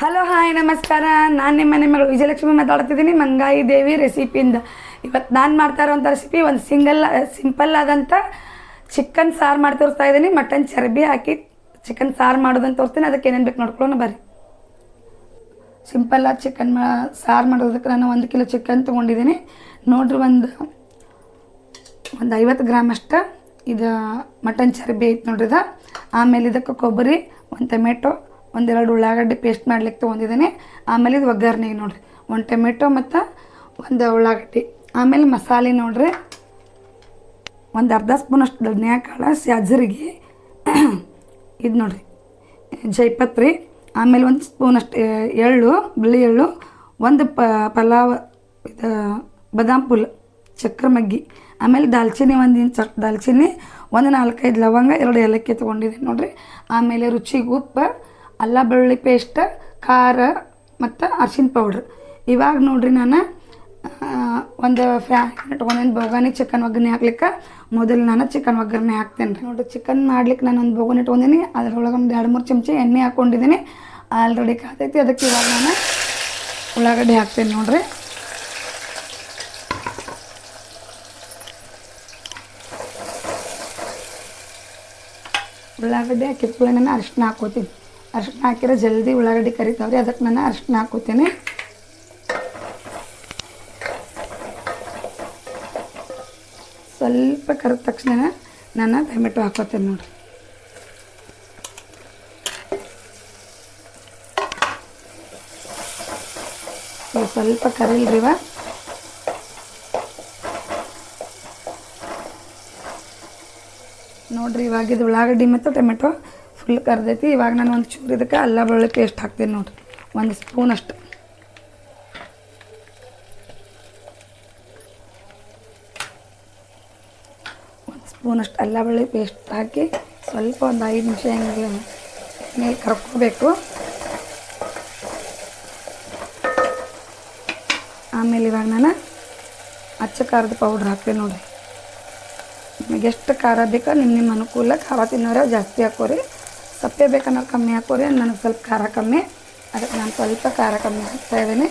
Hello hi ನಮಸ್ಕಾರ. ನಾನು ನಿಮ್ಮ ಮಗಳು ವಿಜಯಲಕ್ಷ್ಮಿ ಮಾತಾಡ್ತಿದ್ದೀನಿ. ಮಂಗಾಯಿ ದೇವಿ ರೆಸಿಪಿಯಿಂದ ಇವತ್ತು ನಾನು ಮಾಡ್ತಾ ಇರೋಂಥ ರೆಸಿಪಿ ಒಂದು ಸಿಂಗಲ್ ಸಿಂಪಲ್ ಆದಂಥ ಚಿಕನ್ ಸಾರು ಮಾಡಿ ತೋರಿಸ್ತಾ ಇದ್ದೀನಿ. ಮಟನ್ ಚರ್ಬಿ ಹಾಕಿ ಚಿಕನ್ ಸಾರು ಮಾಡೋದಂತ ತೋರಿಸ್ತೀನಿ. ಅದಕ್ಕೆ ಏನೇನು ಬೇಕು ನೋಡ್ಕೊಳ್ಳೋಣ, ಬರ್ರಿ. ಸಿಂಪಲ್ಲಾಗಿ ಚಿಕನ್ ಮಾ, ಸಾರು ಮಾಡೋದಕ್ಕೆ ನಾನು ಒಂದು ಕಿಲೋ ಚಿಕನ್ ತೊಗೊಂಡಿದ್ದೀನಿ. ನೋಡ್ರಿ ಒಂದು ಒಂದು ಐವತ್ತು ಗ್ರಾಮ್ ಅಷ್ಟ ಇದು ಮಟನ್ ಚರ್ಬಿ ಐತೆ ನೋಡ್ರಿ ಇದು. ಆಮೇಲೆ ಇದಕ್ಕೆ ಕೊಬ್ಬರಿ, ಒಂದು ಟೊಮೆಟೊ ಒಂದೆರಡು ಉಳ್ಳಾಗಡ್ಡೆ ಪೇಸ್ಟ್ ಮಾಡ್ಲಿಕ್ಕೆ ತೊಗೊಂಡಿದ್ದೀನಿ. ಆಮೇಲೆ ಇದು ಒಗ್ಗರಣೆಗೆ ನೋಡಿರಿ. ಒಂದು ಟೊಮೆಟೊ ಮತ್ತು ಒಂದು ಉಳ್ಳಾಗಡ್ಡಿ. ಆಮೇಲೆ ಮಸಾಲೆ ನೋಡ್ರಿ. ಒಂದು ಅರ್ಧ ಸ್ಪೂನ್ ಅಷ್ಟು ಧನಿಯಾ ಕಾಳು ಸ್ಯಾಜರಿಗೆ ಇದು ನೋಡಿರಿ. ಜೈಪತ್ರಿ. ಆಮೇಲೆ ಒಂದು ಸ್ಪೂನ್ ಅಷ್ಟು ಎಳ್ಳು, ಬಿಳಿ ಎಳ್ಳು. ಒಂದು ಪ, ಪಲಾವ್, ಇದು, ಬದಾಮ್ ಪುಲ್ ಚಕ್ರ ಮಗ್ಗಿ ಆಮೇಲೆ ದಾಲ್ಚಿನ್ನಿ ಒಂದು ಇಂಚ್ ದಾಲ್ಚಿನ್ನಿ. ಒಂದು ನಾಲ್ಕೈದು ಲವಂಗ, ಎರಡು ಏಲಕ್ಕಿ ತೊಗೊಂಡಿದ್ದೀನಿ ನೋಡಿರಿ. ಆಮೇಲೆ ರುಚಿಗೆ ಉಪ್ಪು ಅಲ್ಲ, ಬೆಳ್ಳುಳ್ಳಿ ಪೇಸ್ಟ್ ಖಾರ ಮತ್ತು ಅರ್ಶಿನ ಪೌಡ್ರ್ ಇವಾಗ ನೋಡ್ರಿ ನಾನು ಒಂದು ಫ್ಯಾನ್ ಒಂದೊಂದು ಬೋಗಾನಿ ಚಿಕನ್ ಒಗ್ಗರಣೆ ಹಾಕ್ಲಿಕ್ಕೆ. ಮೊದಲು ನಾನು ಚಿಕನ್ ಒಗ್ಗರಣೆ ಹಾಕ್ತೇನೆ ರೀ. ನೋಡಿರಿ ಚಿಕನ್ ಮಾಡ್ಲಿಕ್ಕೆ ನಾನು ಒಂದು ಬೋಗನ್ ಇಟ್ಕೊಂಡಿನಿ. ಅದ್ರೊಳಗೆ ಒಂದು ಎರಡು ಮೂರು ಚಮಚ ಎಣ್ಣೆ ಹಾಕ್ಕೊಂಡಿದ್ದೀನಿ ಆಲ್ರೆಡಿ ಕಾತೈತಿ, ಅದಕ್ಕೆ ಇವಾಗ ನಾನು ಉಳ್ಳಾಗಡ್ಡೆ ಹಾಕ್ತೇನೆ ನೋಡಿರಿ. ಉಳ್ಳಾಗಡ್ಡಿ ಹಾಕಿದ ನಾನು ಅರಿಶಿನ ಹಾಕೋತೀನಿ ಅರಿಶಿನ ಹಾಕಿದ್ರೆ ಜಲ್ದಿ ಉಳ್ಳಾಗಡ್ಡಿ ಕರಿತಾವ್ರಿ, ಅದಕ್ಕೆ ನಾನು ಅರ್ಶಿನ ಹಾಕೋತೀನಿ ಸ್ವಲ್ಪ ಕರೆದ ತಕ್ಷಣ ನಾನು ಟೊಮೆಟೊ ಹಾಕೋತೇನೆ ನೋಡ್ರಿ. ಸ್ವಲ್ಪ ಕರಿಲ್ರಿವ ನೋಡ್ರಿ ಇವಾಗ ಇದು ಉಳ್ಳಾಗಡ್ಡಿ ಮತ್ತು ಟೊಮೆಟೊ ಫುಲ್ ಕರ್ದೈತಿ, ಇವಾಗ ನಾನು ಒಂದು ಚೂರು ಇದಕ್ಕೆ ಅಲ್ಲ ಬೆಳ್ಳುಳ್ಳಿ ಪೇಸ್ಟ್ ಹಾಕ್ತೀನಿ ನೋಡಿರಿ. ಒಂದು ಸ್ಪೂನ್ ಅಷ್ಟು. ಒಂದು ಸ್ಪೂನಷ್ಟು ಅಲ್ಲ ಬೆಳ್ಳುಳ್ಳಿ ಪೇಸ್ಟ್ ಹಾಕಿ ಸ್ವಲ್ಪ ಒಂದು ಐದು ನಿಮಿಷ ಹೆಂಗೆ ಮೇಲೆ ಕರ್ಕೋಬೇಕು. ಆಮೇಲೆ ಇವಾಗ ನಾನು ಅಚ್ಚ ಖಾರದ ಪೌಡ್ರ್ ಹಾಕ್ತೀನಿ ನೋಡಿರಿ. ನಿಮಗೆ ಎಷ್ಟು ಖಾರ ಬೇಕೋ ನಿಮ್ಮ ನಿಮ್ಮ ಅನುಕೂಲ ಖಾರ ತಿನ್ನೋರೆ ಜಾಸ್ತಿ ಹಾಕೋರಿ. ಸಪ್ಪೆ ಬೇಕನ್ನೋ ಕಮ್ಮಿ ಹಾಕೋರಿ ನನಗೆ ಸ್ವಲ್ಪ ಖಾರ ಕಮ್ಮಿ. ಅದಕ್ಕೆ ನಾನು ಸ್ವಲ್ಪ ಖಾರ ಕಮ್ಮಿ ಹಾಕ್ತಾ ಇದ್ದೀನಿ.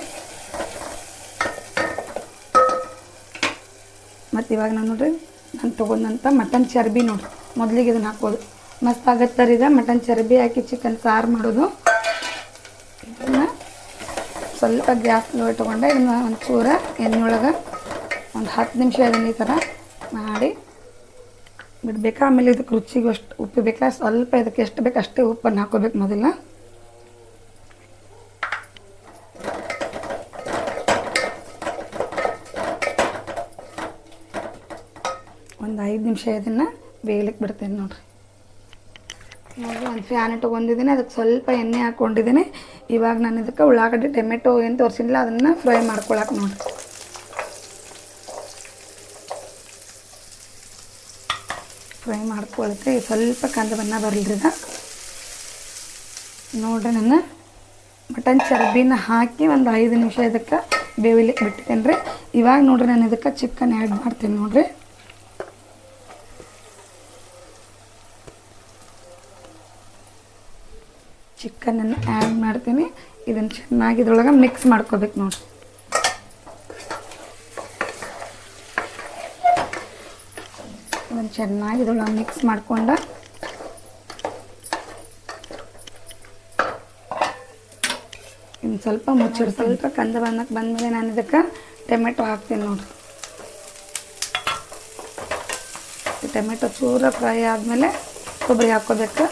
ಮತ್ತು ಇವಾಗ ನಾನು ನೋಡಿರಿ, ನಾನು ತೊಗೊಂಡಂಥ ಮಟನ್ ಚರ್ಬಿ ನೋಡಿ, ಮೊದಲಿಗೆ ಇದನ್ನು ಹಾಕೋದು ಮಸ್ತ್ ಆಗತ್ತರಿ ಇದೆ, ಮಟನ್ ಚರ್ಬಿ ಹಾಕಿ ಚಿಕನ್ ಸಾರು ಮಾಡೋದು. ಇದನ್ನು ಸ್ವಲ್ಪ ಗ್ಯಾಸ್ ತೊಗೊಂಡೆ, ಇದನ್ನು ಒಂದು ಚೂರ ಒಳಗೆ ಒಂದು ಹತ್ತು ನಿಮಿಷ ಇದನ್ನು ಈ ಥರ ಬಿಡ್ಬೇಕು ಆಮೇಲೆ ಇದಕ್ಕೆ ರುಚಿಗೆ ಅಷ್ಟು ಉಪ್ಪು ಬೇಕಾ ಸ್ವಲ್ಪ ಇದಕ್ಕೆ ಎಷ್ಟು ಬೇಕು ಅಷ್ಟೇ ಉಪ್ಪನ್ನು ಹಾಕೋಬೇಕು ಮೊದಲ. ಒಂದು ಐದು ನಿಮಿಷ ಇದನ್ನು ಬೇಯಲಿಕ್ಕೆ ಬಿಡ್ತೇನೆ ನೋಡಿರಿ. ನೋಡಿ ಒಂದು ಫ್ಯಾನ್ ತೊಗೊಂಡಿದ್ದೀನಿ ಅದಕ್ಕೆ ಸ್ವಲ್ಪ ಎಣ್ಣೆ ಹಾಕ್ಕೊಂಡಿದ್ದೀನಿ ಇವಾಗ ನಾನು ಇದಕ್ಕೆ ಉಳ್ಳಾಗಡ್ಡೆ, ಟೊಮೆಟೊ ಏನು ತೋರಿಸಿಲ್ಲ, ಅದನ್ನು ಫ್ರೈ ಮಾಡ್ಕೊಳಕ್ಕೆ ನೋಡ್ರಿ. ಮಾಡ್ಕೊಳಕ್ಕೆ ಸ್ವಲ್ಪ ಕಂದ ಬಣ್ಣ ಬರಲ್ರಿ ಇದು ನೋಡ್ರಿ ನಾನು ಮಟನ್ ಚರ್ಬಿನ ಹಾಕಿ ಒಂದು ಐದು ನಿಮಿಷ ಇದಕ್ಕೆ ಬೇವಿಲಿಕ್ಕೆ ಬಿಟ್ಟಿದ್ದೇನೆ ರೀ. ಇವಾಗ ನೋಡ್ರಿ ನಾನು ಇದಕ್ಕೆ ಚಿಕನ್ ಆ್ಯಡ್ ಮಾಡ್ತೀನಿ ನೋಡ್ರಿ. ಚಿಕನನ್ನು ಆ್ಯಡ್ ಮಾಡ್ತೀನಿ. ಇದನ್ನು ಚೆನ್ನಾಗಿ ಇದ್ರೊಳಗೆ ಮಿಕ್ಸ್ ಮಾಡ್ಕೋಬೇಕು ನೋಡ್ರಿ. ಇದನ್ನು ಚೆನ್ನಾಗಿ ಇದ್ರೊಳಗೆ ಮಿಕ್ಸ್ ಮಾಡ್ಕೊಂಡು. ಇನ್ನು ಸ್ವಲ್ಪ ಮುಚ್ಚಿಡ್, ಸ್ವಲ್ಪ ಕಂದ ಬಂದಕ್ಕೆ ಬಂದಮೇಲೆ ನಾನು ಇದಕ್ಕೆ ಟೊಮೆಟೊ ಹಾಕ್ತೀನಿ ನೋಡಿರಿ ಟೊಮೆಟೊ ಚೂರ ಫ್ರೈ ಆದಮೇಲೆ ಕೊಬ್ಬರಿ ಹಾಕ್ಕೋಬೇಕು.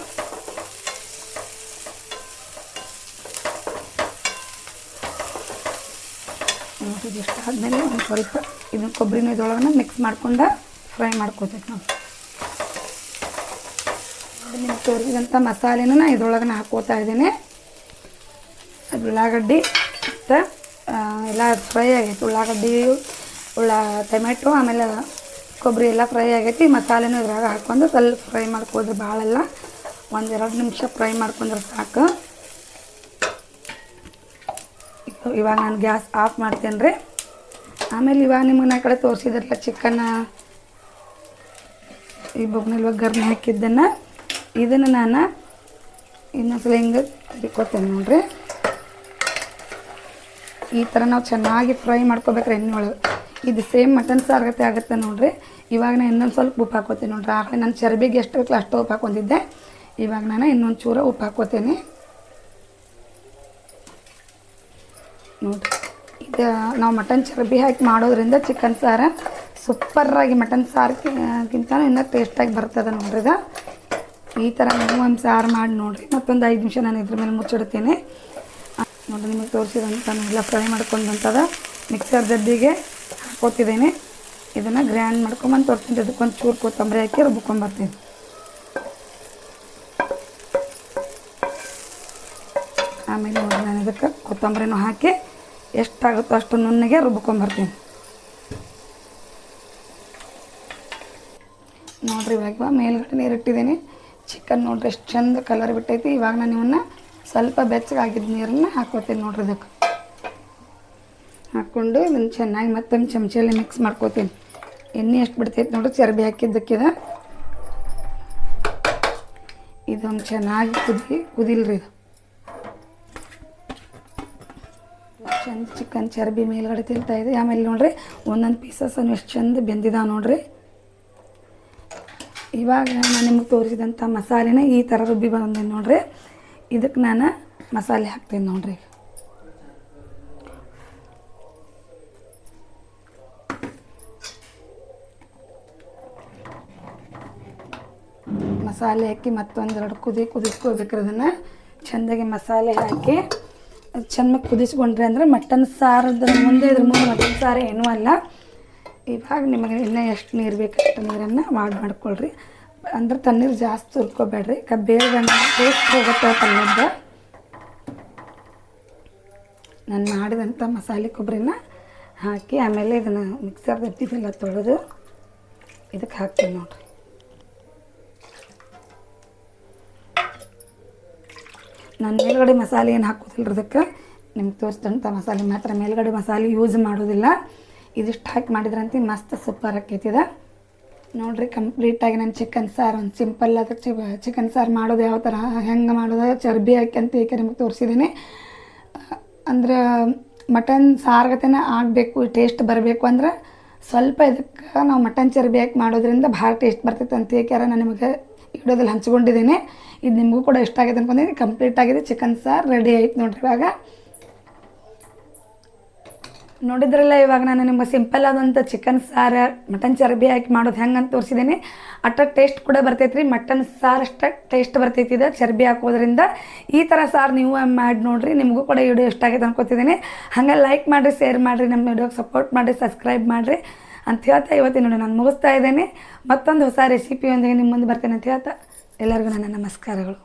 ಇಷ್ಟ ಆದಮೇಲೆ ಒಂದು ಸ್ವಲ್ಪ ಇದನ್ನು ಕೊಬ್ಬರಿನ ಇದ್ರೊಳಗೆ ಮಿಕ್ಸ್ ಮಾಡ್ಕೊಂಡು ಫ್ರೈ ಮಾಡ್ಕೋಬೇಕು ನಾವು ನಿಮ್ಗೆ ತೋರಿಸಿದಂಥ ಮಸಾಲೆನೂ ನಾನು ಇದ್ರೊಳಗೆ ಹಾಕೋತಾ ಇದ್ದೀನಿ. ಅದು ಉಳ್ಳಾಗಡ್ಡಿ ಮತ್ತು ಎಲ್ಲ ಫ್ರೈ ಆಗೈತೆ. ಉಳ್ಳಾಗಡ್ಡಿ, ಉಳ್ಳ ಟೊಮೆಟೊ, ಆಮೇಲೆ ಕೊಬ್ಬರಿ ಎಲ್ಲ ಫ್ರೈ ಆಗೈತಿ. ಮಸಾಲೆನೂ ಇದ್ರಾಗ ಹಾಕ್ಕೊಂಡು ಸ್ವಲ್ಪ ಫ್ರೈ ಮಾಡ್ಕೋದ್ರೆ ಭಾಳೆಲ್ಲ ಒಂದೆರಡು ನಿಮಿಷ ಫ್ರೈ ಮಾಡ್ಕೊಂಡ್ರೆ ಸಾಕು. ಇವಾಗ ನಾನು ಗ್ಯಾಸ್ ಆಫ್ ಮಾಡ್ತೇನೆ ರೀ ಆಮೇಲೆ ಇವಾಗ ನಿಮಗೆ ನಾ ಕಡೆ ತೋರಿಸಿದ್ರಲ್ಲ ಚಿಕನ್ ಈ ಬೊಗ್ನಲ್ಲಿ ಒಗ್ಗರಣೆ ಹಾಕಿದ್ದನ್ನು ಇದನ್ನು ನಾನು ಇನ್ನೊಂದ್ಸಲ ಹಿಂಗೆ ತಿರ್ಕೋತೇನೆ ನೋಡ್ರಿ. ಈ ಥರ ನಾವು ಚೆನ್ನಾಗಿ ಫ್ರೈ ಮಾಡ್ಕೋಬೇಕ್ರಿ ಎಣ್ಣೆ ಒಳಗೆ. ಇದು ಸೇಮ್ ಮಟನ್ ಸಾರ್ಗತೆ ಆಗುತ್ತೆ ನೋಡ್ರಿ. ಇವಾಗ ನಾನು ಇನ್ನೊಂದು ಸ್ವಲ್ಪ ಉಪ್ಪು ಹಾಕೋತೀನಿ ನೋಡ್ರಿ. ಆಗಲೇ ನಾನು ಚರ್ಬಿಗೆ ಎಷ್ಟು ಬೇಕಲ್ಲ ಅಷ್ಟು ಉಪ್ಪು ಹಾಕೊಂಡಿದ್ದೆ ಇವಾಗ ನಾನು ಇನ್ನೊಂದು ಚೂರ ಉಪ್ಪು ಹಾಕೋತೀನಿ ನೋಡ್ರಿ. ಇದು ನಾವು ಮಟನ್ ಚರ್ಬಿ ಹಾಕಿ ಮಾಡೋದ್ರಿಂದ ಚಿಕನ್ ಸಾರ ಸೂಪರಾಗಿ ಮಟನ್ ಸಾರ್ಗಿಂತ ಇನ್ನೂ ಟೇಸ್ಟಾಗಿ ಬರ್ತದೆ ನೋಡ್ರಿ ಇದು. ಈ ಥರ ನೀವು ಒಂದು ಸಾರು ಮಾಡಿ ನೋಡಿರಿ. ಮತ್ತೊಂದು ಐದು ನಿಮಿಷ ನಾನು ಇದ್ರ ಮೇಲೆ ಮುಚ್ಚಿಡ್ತೀನಿ. ನೋಡಿರಿ ನಿಮಗೆ ತೋರಿಸಿದಂಥ ಎಲ್ಲ ಫ್ರೈ ಮಾಡ್ಕೊಂಡಂಥದ್ದು ಮಿಕ್ಸರ್ ಜಡ್ಡಿಗೆ ಹಾಕೋತಿದ್ದೀನಿ. ಇದನ್ನು ಗ್ರ್ಯಾಂಡ್ ಮಾಡ್ಕೊಂಬಂದು ತೋರಿಸ್ತೀನಿ. ಅದಕ್ಕೊಂದು ಚೂರು ಕೊತ್ತಂಬರಿ ಹಾಕಿ ರುಬ್ಕೊಂಬರ್ತೀನಿ ಆಮೇಲೆ ನೋಡಿ ನಾನು ಇದಕ್ಕೆ ಕೊತ್ತಂಬರಿನೂ ಹಾಕಿ ಎಷ್ಟಾಗುತ್ತೋ ಅಷ್ಟು ನುಣ್ಣಗೆ ರುಬ್ಕೊಂಬರ್ತೀನಿ ನೋಡ್ರಿ ಇವಾಗ ಮೇಲ್ಗಡೆ ನೀರಿಟ್ಟಿದ್ದೀನಿ ಚಿಕನ್ ನೋಡ್ರಿ ಎಷ್ಟು ಚಂದ ಕಲರ್ ಬಿಟ್ಟೈತಿ. ಇವಾಗ ನಾನು ಇವನ್ನ ಸ್ವಲ್ಪ ಬೆಚ್ಚಗಾಗಿದ್ದ ನೀರನ್ನ ಹಾಕೋತೀನಿ ನೋಡ್ರಿ ಇದಕ್ಕೆ ಹಾಕ್ಕೊಂಡು ಇದನ್ನು ಚೆನ್ನಾಗಿ ಮತ್ತೊಂದು ಚಮಚಲ್ಲಿ ಮಿಕ್ಸ್ ಮಾಡ್ಕೋತೀನಿ. ಎಣ್ಣೆ ಎಷ್ಟು ಬಿಡ್ತೈತಿ ನೋಡ್ರಿ, ಚರ್ಬಿ ಹಾಕಿದ್ದಕ್ಕಿದ. ಇದೊಂದು ಚೆನ್ನಾಗಿ ಕುದಿ, ಕುದಿಲ್ರಿ ಇದು. ಚಂದ ಚಿಕನ್ ಚರ್ಬಿ ಮೇಲ್ಗಡೆ ತಿಂತಾಯಿದೆ ಆಮೇಲೆ ನೋಡ್ರಿ ಒಂದೊಂದು ಪೀಸಸ್ ಅನ್ನು ಎಷ್ಟು ಚಂದ ಬೆಂದಿದಾವೆ ನೋಡ್ರಿ. ಇವಾಗ ನಾನು ನಿಮಗೆ ತೋರಿಸಿದಂಥ ಮಸಾಲೆನ ಈ ಥರ ರುಬ್ಬಿ ಬಂದೆ ನೋಡ್ರಿ. ಇದಕ್ಕೆ ನಾನು ಮಸಾಲೆ ಹಾಕ್ತೀನಿ ನೋಡ್ರಿ. ಮಸಾಲೆ ಹಾಕಿ ಮತ್ತೊಂದೆರಡು ಕುದಿ ಕುದಿಸ್ಕೋಬೇಕ್ರಿ ಅದನ್ನು ಚೆಂದಾಗಿ ಮಸಾಲೆ ಹಾಕಿ ಚೆನ್ನಾಗಿ ಕುದಿಸ್ಕೊಂಡ್ರಿ ಅಂದರೆ ಮಟನ್ ಸಾರದ ಮುಂದೆ ಇದ್ರ ಮುಂದೆ ಮಟನ್ ಸಾರು ಏನೂ ಅಲ್ಲ. ಇವಾಗ ನಿಮಗೆ ಇನ್ನೂ ಎಷ್ಟು ನೀರು ಬೇಕು ಅಷ್ಟು ನೀರನ್ನು ಮಾಡಿ ಮಾಡ್ಕೊಳ್ರಿ. ಅಂದ್ರೆ ತಣ್ಣೀರು ಜಾಸ್ತಿ ಹುರ್ಕೋಬೇಡ್ರಿ ಕ ಬೇಗ ಟೇಸ್ಟ್ ಹೋಗುತ್ತೆ ಪಲ್ಯದ ನಾನು ಮಾಡಿದಂಥ ಮಸಾಲೆ ಕೊಬ್ಬರಿನ ಹಾಕಿ ಆಮೇಲೆ ಇದನ್ನು ಮಿಕ್ಸರ್ ಎತ್ತಿದ್ದೆಲ್ಲ ತೊಳೆದು ಇದಕ್ಕೆ ಹಾಕ್ತೀನಿ ನೋಡಿರಿ. ನಾನು ಮೇಲ್ಗಡೆ ಮಸಾಲೆ ಏನು ಹಾಕೋದಿಲ್ಲ ಅದಕ್ಕೆ ನಿಮ್ಗೆ ತೋರಿಸಿದಂಥ ಮಸಾಲೆ. ಮಾತ್ರ ಮೇಲ್ಗಡೆ ಮಸಾಲೆ ಯೂಸ್ ಮಾಡೋದಿಲ್ಲ. ಇದಿಷ್ಟು ಹಾಕಿ ಮಾಡಿದ್ರಂತೆ, ಮಸ್ತ್ ಸೂಪರ್ ಆಕೈತಿದ. ನೋಡ್ರಿ ಕಂಪ್ಲೀಟಾಗಿ ನಾನು ಚಿಕನ್ ಸಾರು, ಒಂದು ಸಿಂಪಲ್ ಅದಕ್ಕೆ ಚಿಕನ್ ಸಾರು ಮಾಡೋದು ಯಾವ ಥರ ಹೆಂಗೆ ಮಾಡೋದು, ಚರ್ಬಿ ಹಾಕಿ ಅಂತ ಈಗ ನಿಮಗೆ ತೋರಿಸಿದ್ದೀನಿ ಅಂದ್ರೆ ಮಟನ್ ಸಾರ್ಗತೆನ ಆಗಬೇಕು ಟೇಸ್ಟ್ ಬರಬೇಕು ಅಂದ್ರೆ, ಸ್ವಲ್ಪ ಇದಕ್ಕೆ ನಾವು ಮಟನ್ ಚರ್ಬಿ ಹಾಕಿ ಮಾಡೋದ್ರಿಂದ ಭಾಳ ಟೇಸ್ಟ್ ಬರ್ತೈತೆ ಅಂತ ಏಕ್ಯಾರ ನಾನು ನಿಮಗೆ ವಿಡಿಯೋದಲ್ಲಿ ಹಂಚ್ಕೊಂಡಿದ್ದೀನಿ ಇದು ನಿಮಗೂ ಕೂಡ ಇಷ್ಟ ಆಗಿದೆ ಅಂದ್ಕೊಂಡಿದ್ದೀನಿ ಕಂಪ್ಲೀಟ್ ಆಗಿದೆ ಚಿಕನ್ ಸಾರು ರೆಡಿ ಆಯ್ತು ನೋಡ್ರಿ ಇವಾಗ. ನೋಡಿದ್ರಲ್ಲ ಇವಾಗ ನಾನು ನಿಮ್ಗೆ ಸಿಂಪಲ್ ಆದಂಥ ಚಿಕನ್ ಸಾರು ಮಟನ್ ಚರ್ಬಿ ಹಾಕಿ ಮಾಡೋದು ಹೆಂಗೆ ಅಂತ ತೋರಿಸಿದ್ದೀನಿ ಅಟ್ಟ ಟೇಸ್ಟ್ ಕೂಡ ಬರ್ತೈತೆ ಮಟನ್ ಸಾರು ಅಷ್ಟ ಟೇಸ್ಟ್ ಬರ್ತೈತಿ ಇದು, ಚರ್ಬಿ ಹಾಕೋದ್ರಿಂದ. ಈ ಥರ ಸಾರು ನೀವು ಮಾಡಿ ನೋಡಿರಿ, ನಿಮಗೂ ಕೂಡ ವಿಡಿಯೋ ಇಷ್ಟ ಆಗೈತೆ ಅನ್ಕೋತಿದ್ದೀನಿ ಹಾಗೆ ಲೈಕ್ ಮಾಡಿರಿ ಶೇರ್ ಮಾಡಿರಿ, ನಮ್ಮ ವಿಡಿಯೋಗೆ ಸಪೋರ್ಟ್ ಮಾಡಿರಿ ಸಬ್ಸ್ಕ್ರೈಬ್ ಮಾಡಿರಿ. ಅಂತ ಹೇಳ್ತಾ ಇವತ್ತಿನ ನೋಡಿ ನಾನು ಮುಗಿಸ್ತಾ ಇದ್ದೇನೆ. ಮತ್ತೊಂದು ಹೊಸ ರೆಸಿಪಿಯೊಂದಿಗೆ ನಿಮ್ಮ ಮುಂದೆ ಬರ್ತೇನೆ ಅಂತ ಹೇಳ್ತಾ ಎಲ್ಲರಿಗೂ ನನ್ನ ನಮಸ್ಕಾರಗಳು.